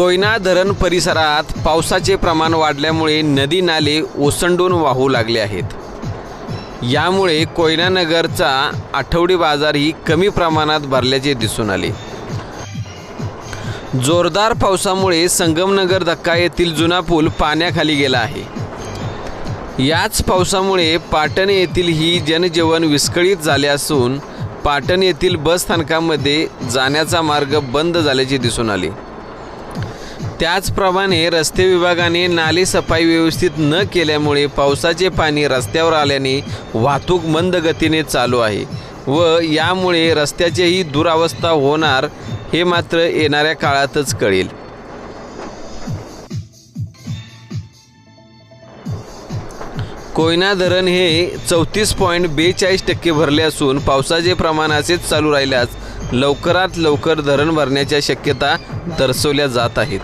कोयना धरण परिसरात पावसाचे प्रमाण वाढल्यामुळे नदी नाले ओसंडून वाहू लागले आहेत. यामुळे कोयनानगरचा आठवडी बाजारही कमी प्रमाणात भरल्याचे दिसून आले. जोरदार पावसामुळे संगमनगर धक्का येथील जुना पूल पाण्याखाली गेला आहे. याच पावसामुळे पाटण येथील ही जनजीवन विस्कळीत झाले असून पाटण येथील बस स्थानकामध्ये जाण्याचा मार्ग बंद झाल्याचे दिसून आले. त्याचप्रमाणे रस्ते विभागाने नाली सफाई व्यवस्थित न केल्यामुळे पावसाचे पाणी रस्त्यावर आल्याने वाहतूक मंद गतीने चालू आहे व यामुळे रस्त्याचीही दुरावस्था होणार हे मात्र येणाऱ्या काळातच कळेल. कोयना धरण हे चौतीस पॉईंट बेचाळीस टक्के भरले असून पावसाचे प्रमाण असेच चालू राहिल्यास लवकरात लवकर धरण भरण्याच्या शक्यता दर्शवल्या जात आहेत.